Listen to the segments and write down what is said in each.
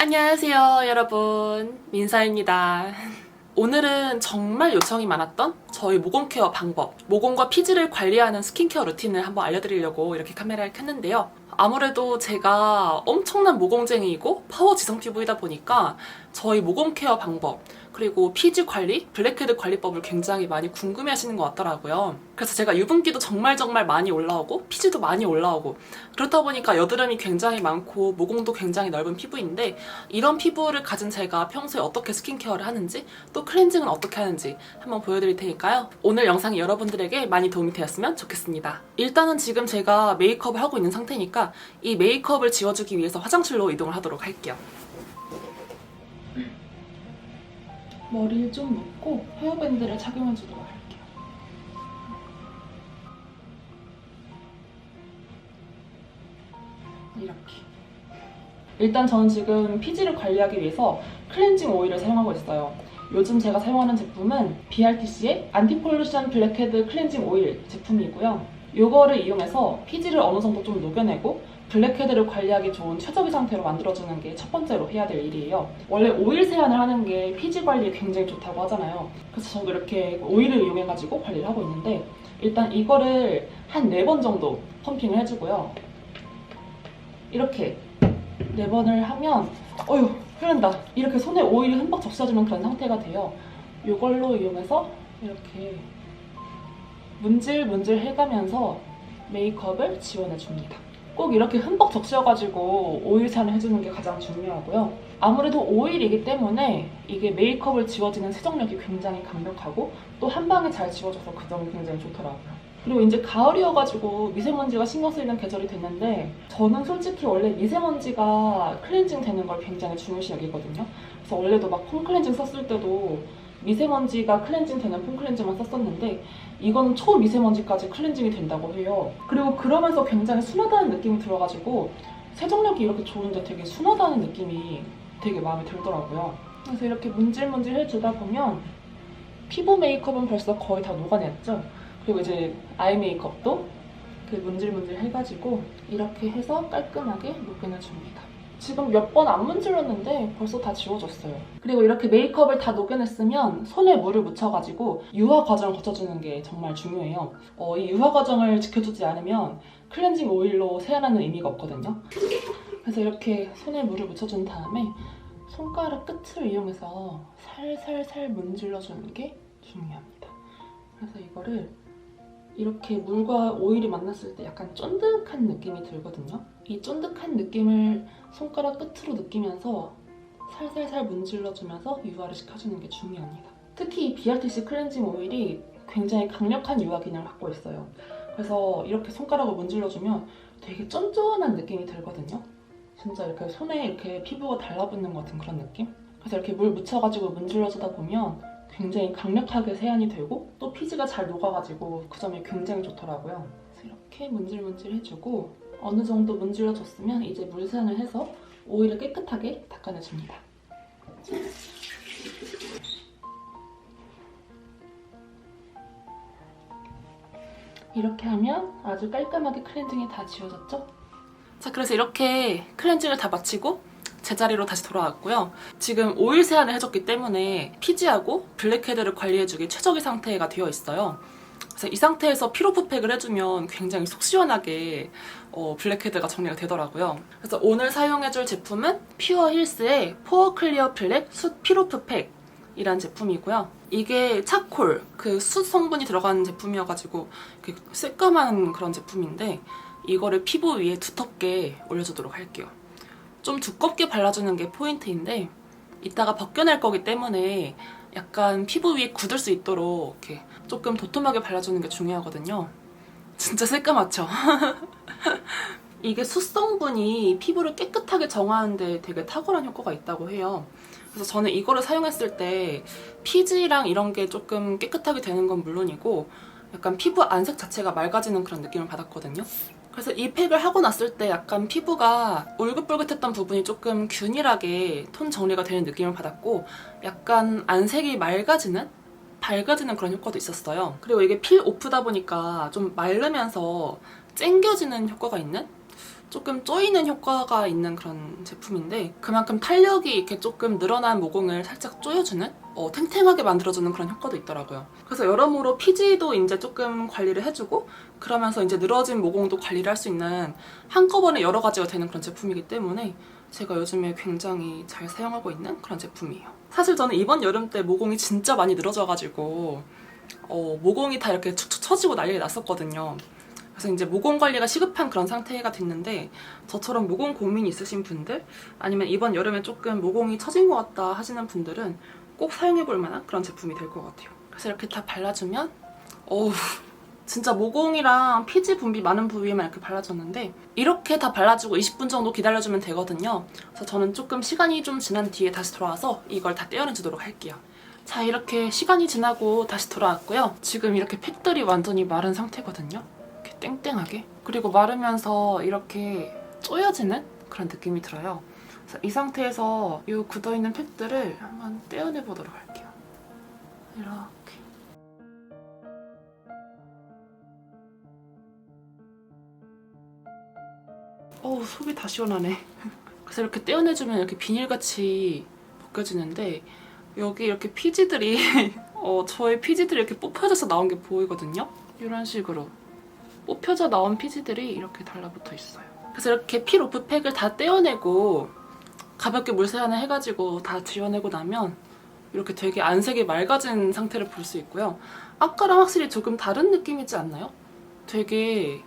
안녕하세요, 여러분. 민사입니다. 오늘은 정말 요청이 많았던 저희 모공 케어 방법, 모공과 피지를 관리하는 스킨케어 루틴을 한번 알려드리려고 이렇게 카메라를 켰는데요. 아무래도 제가 엄청난 모공쟁이이고 파워 지성 피부이다 보니까 저희 모공 케어 방법, 그리고 피지 관리, 블랙헤드 관리법을 굉장히 많이 궁금해 하시는 것 같더라고요. 그래서 제가 유분기도 정말 정말 많이 올라오고, 피지도 많이 올라오고, 그렇다 보니까 여드름이 굉장히 많고, 모공도 굉장히 넓은 피부인데, 이런 피부를 가진 제가 평소에 어떻게 스킨케어를 하는지, 또 클렌징은 어떻게 하는지 한번 보여드릴 테니까요. 오늘 영상이 여러분들에게 많이 도움이 되었으면 좋겠습니다. 일단은 지금 제가 메이크업을 하고 있는 상태니까, 이 메이크업을 지워주기 위해서 화장실로 이동을 하도록 할게요. 머리를 좀 묶고 헤어밴드를 착용해주도록 할게요. 이렇게. 일단 저는 지금 피지를 관리하기 위해서 클렌징 오일을 사용하고 있어요. 요즘 제가 사용하는 제품은 BRTC의 안티폴루션 블랙헤드 클렌징 오일 제품이고요. 이거를 이용해서 피지를 어느 정도 좀 녹여내고 블랙헤드를 관리하기 좋은 최적의 상태로 만들어주는 게 첫 번째로 해야 될 일이에요. 원래 오일 세안을 하는 게 피지 관리에 굉장히 좋다고 하잖아요. 그래서 저도 이렇게 오일을 이용해가지고 관리를 하고 있는데 일단 이거를 한 네 번 정도 펌핑을 해주고요. 이렇게 네 번을 하면 어휴 흐른다. 이렇게 손에 오일이 흠뻑 적셔주는 그런 상태가 돼요. 이걸로 이용해서 이렇게 문질문질 해가면서 메이크업을 지원해줍니다. 꼭 이렇게 흠뻑 적셔가지고 오일 세안을 해주는 게 가장 중요하고요. 아무래도 오일이기 때문에 이게 메이크업을 지워지는 세정력이 굉장히 강력하고 또 한 방에 잘 지워져서 그 점이 굉장히 좋더라고요. 그리고 이제 가을이어가지고 미세먼지가 신경 쓰이는 계절이 됐는데 저는 솔직히 원래 미세먼지가 클렌징 되는 걸 굉장히 중요시 여기거든요. 그래서 원래도 막 폼 클렌징 썼을 때도 미세먼지가 클렌징 되는 폼 클렌징만 썼었는데 이건 초미세먼지까지 클렌징이 된다고 해요. 그리고 그러면서 굉장히 순하다는 느낌이 들어가지고 세정력이 이렇게 좋은데 되게 순하다는 느낌이 되게 마음에 들더라고요. 그래서 이렇게 문질문질 해주다 보면 피부 메이크업은 벌써 거의 다 녹아냈죠. 그리고 이제 아이 메이크업도 그 문질문질 해가지고 이렇게 해서 깔끔하게 녹여내줍니다. 지금 몇 번 안 문질렀는데 벌써 다 지워졌어요. 그리고 이렇게 메이크업을 다 녹여냈으면 손에 물을 묻혀가지고 유화 과정을 거쳐주는 게 정말 중요해요. 어, 이 유화 과정을 지켜주지 않으면 클렌징 오일로 세안하는 의미가 없거든요. 그래서 이렇게 손에 물을 묻혀준 다음에 손가락 끝을 이용해서 살살살 문질러주는 게 중요합니다. 그래서 이거를 이렇게 물과 오일이 만났을 때 약간 쫀득한 느낌이 들거든요. 이 쫀득한 느낌을 손가락 끝으로 느끼면서 살살살 문질러주면서 유화를 시켜주는 게 중요합니다. 특히 이 BRTC 클렌징 오일이 굉장히 강력한 유화 기능을 갖고 있어요. 그래서 이렇게 손가락을 문질러주면 되게 쫀쫀한 느낌이 들거든요. 진짜 이렇게 손에 이렇게 피부가 달라붙는 것 같은 그런 느낌? 그래서 이렇게 물 묻혀가지고 문질러주다 보면 굉장히 강력하게 세안이 되고 또 피지가 잘 녹아가지고 그 점이 굉장히 좋더라고요. 그래서 이렇게 문질문질 해주고 어느 정도 문질러줬으면 이제 물 세안을 해서 오일을 깨끗하게 닦아내줍니다. 이렇게 하면 아주 깔끔하게 클렌징이 다 지워졌죠? 자, 그래서 이렇게 클렌징을 다 마치고 제자리로 다시 돌아왔고요. 지금 오일 세안을 해줬기 때문에 피지하고 블랙헤드를 관리해주기 최적의 상태가 되어 있어요. 이 상태에서 피로프 팩을 해주면 굉장히 속 시원하게 어, 블랙헤드가 정리가 되더라고요. 그래서 오늘 사용해줄 제품은 퓨어 힐스의 포어 클리어 블랙 숯 피로프 팩 이란 제품이고요. 이게 차콜, 그 숯 성분이 들어가는 제품이어가지고 새까만 그런 제품인데 이거를 피부 위에 두텁게 올려주도록 할게요. 좀 두껍게 발라주는 게 포인트인데 이따가 벗겨낼 거기 때문에 약간 피부 위에 굳을 수 있도록 이렇게 조금 도톰하게 발라주는 게 중요하거든요. 진짜 새까맣죠? 이게 수성분이 피부를 깨끗하게 정화하는데 되게 탁월한 효과가 있다고 해요. 그래서 저는 이거를 사용했을 때 피지랑 이런 게 조금 깨끗하게 되는 건 물론이고 약간 피부 안색 자체가 맑아지는 그런 느낌을 받았거든요. 그래서 이 팩을 하고 났을 때 약간 피부가 울긋불긋했던 부분이 조금 균일하게 톤 정리가 되는 느낌을 받았고 약간 안색이 맑아지는? 밝아지는 그런 효과도 있었어요. 그리고 이게 필 오프다 보니까 좀 마르면서 쨍겨지는 효과가 있는? 조금 쪼이는 효과가 있는 그런 제품인데 그만큼 탄력이 이렇게 조금 늘어난 모공을 살짝 조여주는 어, 탱탱하게 만들어주는 그런 효과도 있더라고요. 그래서 여러모로 피지도 이제 조금 관리를 해주고 그러면서 이제 늘어진 모공도 관리를 할 수 있는 한꺼번에 여러 가지가 되는 그런 제품이기 때문에 제가 요즘에 굉장히 잘 사용하고 있는 그런 제품이에요. 사실 저는 이번 여름 때 모공이 진짜 많이 늘어져가지고 어, 모공이 다 이렇게 축축 처지고 난리가 났었거든요. 그래서 이제 모공 관리가 시급한 그런 상태가 됐는데 저처럼 모공 고민이 있으신 분들 아니면 이번 여름에 조금 모공이 처진 것 같다 하시는 분들은 꼭 사용해 볼 만한 그런 제품이 될 것 같아요. 그래서 이렇게 다 발라주면 어우 진짜 모공이랑 피지 분비 많은 부위에만 이렇게 발라줬는데 이렇게 다 발라주고 20분 정도 기다려주면 되거든요. 그래서 저는 조금 시간이 좀 지난 뒤에 다시 돌아와서 이걸 다 떼어내주도록 할게요. 자 이렇게 시간이 지나고 다시 돌아왔고요. 지금 이렇게 팩들이 완전히 마른 상태거든요. 이렇게 땡땡하게 그리고 마르면서 이렇게 쪼여지는 그런 느낌이 들어요. 그래서 이 상태에서 이 굳어있는 팩들을 한번 떼어내 보도록 할게요. 이렇게 어우 속이 다 시원하네. 그래서 이렇게 떼어내주면 이렇게 비닐같이 벗겨지는데 여기 이렇게 피지들이 어, 저의 피지들이 이렇게 뽑혀져서 나온 게 보이거든요. 이런 식으로 뽑혀져 나온 피지들이 이렇게 달라붙어 있어요. 그래서 이렇게 피 로프 팩을 다 떼어내고 가볍게 물세안을 해가지고 다 지워내고 나면 이렇게 되게 안색이 맑아진 상태를 볼 수 있고요. 아까랑 확실히 조금 다른 느낌이지 않나요? 되게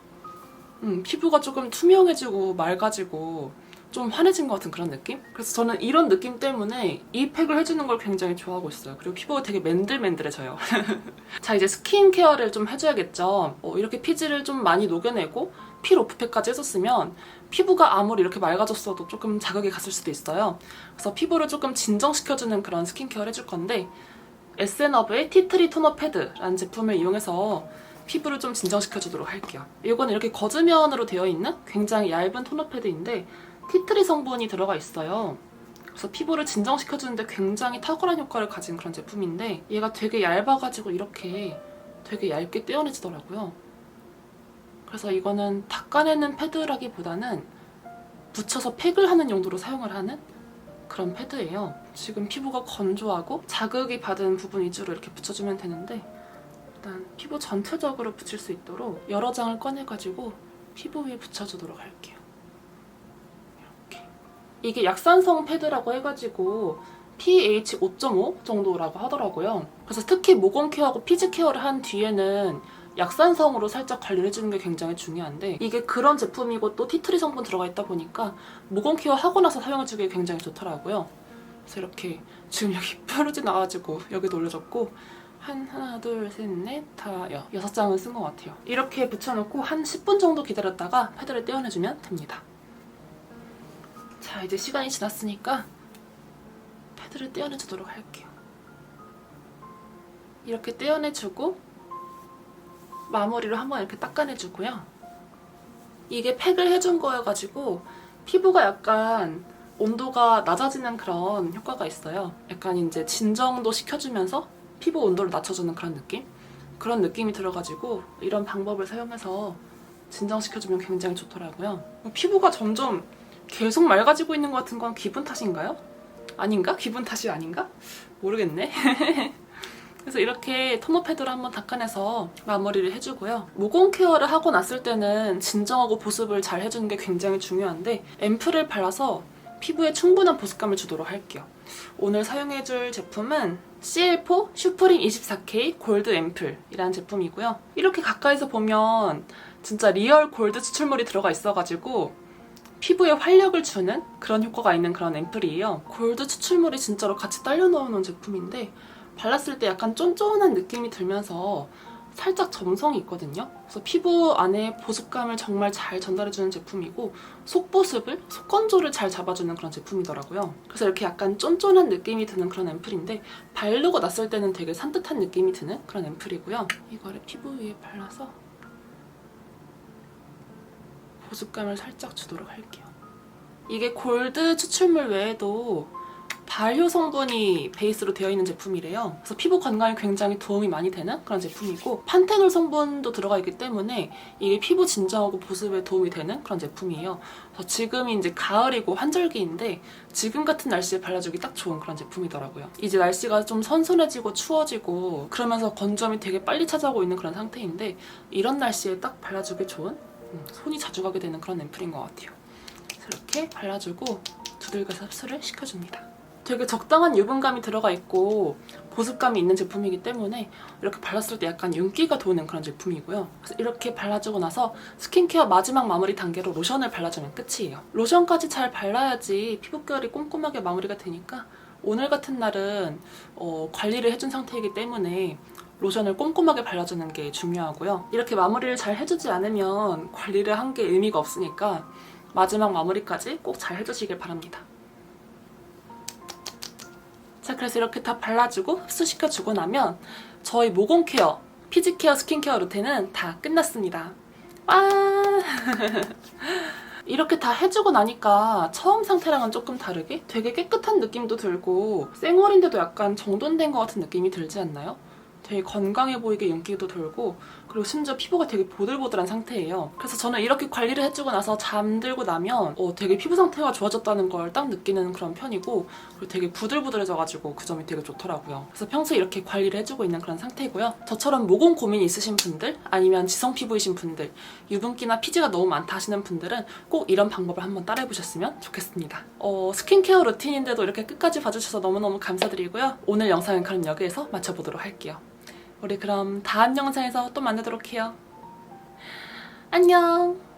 음, 피부가 조금 투명해지고 맑아지고 좀 환해진 것 같은 그런 느낌? 그래서 저는 이런 느낌 때문에 이 팩을 해주는 걸 굉장히 좋아하고 있어요. 그리고 피부가 되게 맨들맨들해져요. 자, 이제 스킨케어를 좀 해줘야겠죠. 어, 이렇게 피지를 좀 많이 녹여내고 피 로프팩까지 해줬으면 피부가 아무리 이렇게 맑아졌어도 조금 자극이 갔을 수도 있어요. 그래서 피부를 조금 진정시켜주는 그런 스킨케어를 해줄 건데 에센업의 티트리 토너 패드라는 제품을 이용해서 피부를 좀 진정시켜주도록 할게요. 이거는 이렇게 거즈면으로 되어 있는 굉장히 얇은 토너 패드인데 티트리 성분이 들어가 있어요. 그래서 피부를 진정시켜주는데 굉장히 탁월한 효과를 가진 그런 제품인데 얘가 되게 얇아가지고 이렇게 되게 얇게 떼어내지더라고요. 그래서 이거는 닦아내는 패드라기보다는 붙여서 팩을 하는 용도로 사용을 하는 그런 패드예요. 지금 피부가 건조하고 자극이 받은 부분 위주로 이렇게 붙여주면 되는데 일단 피부 전체적으로 붙일 수 있도록 여러 장을 꺼내가지고 피부 위에 붙여주도록 할게요. 이렇게. 이게 약산성 패드라고 해가지고 pH 5.5 정도라고 하더라고요. 그래서 특히 모공 케어하고 피지 케어를 한 뒤에는 약산성으로 살짝 관리를 해주는 게 굉장히 중요한데 이게 그런 제품이고 또 티트리 성분 들어가 있다 보니까 모공 케어 하고 나서 사용해주기 굉장히 좋더라고요. 그래서 이렇게 지금 여기 뾰루지 나가지고 여기도 올려줬고 한 하나 둘셋넷다 여섯 장은 쓴 것 같아요. 이렇게 붙여놓고 한 10분 정도 기다렸다가 패드를 떼어내주면 됩니다. 자 이제 시간이 지났으니까 패드를 떼어내주도록 할게요. 이렇게 떼어내주고 마무리로 한번 이렇게 닦아내주고요. 이게 팩을 해준 거여가지고 피부가 약간 온도가 낮아지는 그런 효과가 있어요. 약간 이제 진정도 시켜주면서 피부 온도를 낮춰주는 그런 느낌? 그런 느낌이 들어가지고 이런 방법을 사용해서 진정시켜주면 굉장히 좋더라고요. 피부가 점점 계속 맑아지고 있는 것 같은 건 기분 탓인가요? 아닌가? 기분 탓이 아닌가? 모르겠네. 그래서 이렇게 토너 패드를 한번 닦아내서 마무리를 해주고요. 모공 케어를 하고 났을 때는 진정하고 보습을 잘 해주는 게 굉장히 중요한데 앰플을 발라서 피부에 충분한 보습감을 주도록 할게요. 오늘 사용해줄 제품은 CL4 슈프림 24K 골드 앰플이라는 제품이고요. 이렇게 가까이서 보면 진짜 리얼 골드 추출물이 들어가 있어가지고 피부에 활력을 주는 그런 효과가 있는 그런 앰플이에요. 골드 추출물이 진짜로 같이 딸려 나오는 제품인데 발랐을 때 약간 쫀쫀한 느낌이 들면서 살짝 점성이 있거든요. 그래서 피부 안에 보습감을 정말 잘 전달해주는 제품이고 속보습을, 속건조를 잘 잡아주는 그런 제품이더라고요. 그래서 이렇게 약간 쫀쫀한 느낌이 드는 그런 앰플인데 바르고 났을 때는 되게 산뜻한 느낌이 드는 그런 앰플이고요. 이거를 피부 위에 발라서 보습감을 살짝 주도록 할게요. 이게 골드 추출물 외에도 발효 성분이 베이스로 되어 있는 제품이래요. 그래서 피부 건강에 굉장히 도움이 많이 되는 그런 제품이고 판테놀 성분도 들어가 있기 때문에 이게 피부 진정하고 보습에 도움이 되는 그런 제품이에요. 그래서 지금이 이제 가을이고 환절기인데 지금 같은 날씨에 발라주기 딱 좋은 그런 제품이더라고요. 이제 날씨가 좀 선선해지고 추워지고 그러면서 건조함이 되게 빨리 찾아오고 있는 그런 상태인데 이런 날씨에 딱 발라주기 좋은 음, 손이 자주 가게 되는 그런 앰플인 것 같아요. 이렇게 발라주고 두들겨 서 흡수를 시켜줍니다. 되게 적당한 유분감이 들어가 있고 보습감이 있는 제품이기 때문에 이렇게 발랐을 때 약간 윤기가 도는 그런 제품이고요. 그래서 이렇게 발라주고 나서 스킨케어 마지막 마무리 단계로 로션을 발라주면 끝이에요. 로션까지 잘 발라야지 피부결이 꼼꼼하게 마무리가 되니까 오늘 같은 날은 어, 관리를 해준 상태이기 때문에 로션을 꼼꼼하게 발라주는 게 중요하고요. 이렇게 마무리를 잘 해주지 않으면 관리를 한 게 의미가 없으니까 마지막 마무리까지 꼭 잘 해주시길 바랍니다. 자, 그래서 이렇게 다 발라주고 흡수시켜주고 나면 저희 모공 케어, 피지 케어, 스킨 케어 루틴은 다 끝났습니다. 와! 이렇게 다 해주고 나니까 처음 상태랑은 조금 다르게 되게 깨끗한 느낌도 들고 생얼인데도 약간 정돈된 것 같은 느낌이 들지 않나요? 되게 건강해 보이게 윤기도 돌고 그리고 심지어 피부가 되게 보들보들한 상태예요. 그래서 저는 이렇게 관리를 해주고 나서 잠들고 나면 어, 되게 피부 상태가 좋아졌다는 걸 딱 느끼는 그런 편이고 그리고 되게 부들부들해져가지고 그 점이 되게 좋더라고요. 그래서 평소에 이렇게 관리를 해주고 있는 그런 상태고요. 저처럼 모공 고민이 있으신 분들 아니면 지성 피부이신 분들 유분기나 피지가 너무 많다 하시는 분들은 꼭 이런 방법을 한번 따라해보셨으면 좋겠습니다. 어, 스킨케어 루틴인데도 이렇게 끝까지 봐주셔서 너무너무 감사드리고요. 오늘 영상은 그럼 여기에서 마쳐보도록 할게요. 우리 그럼 다음 영상에서 또 만나도록 해요. 안녕!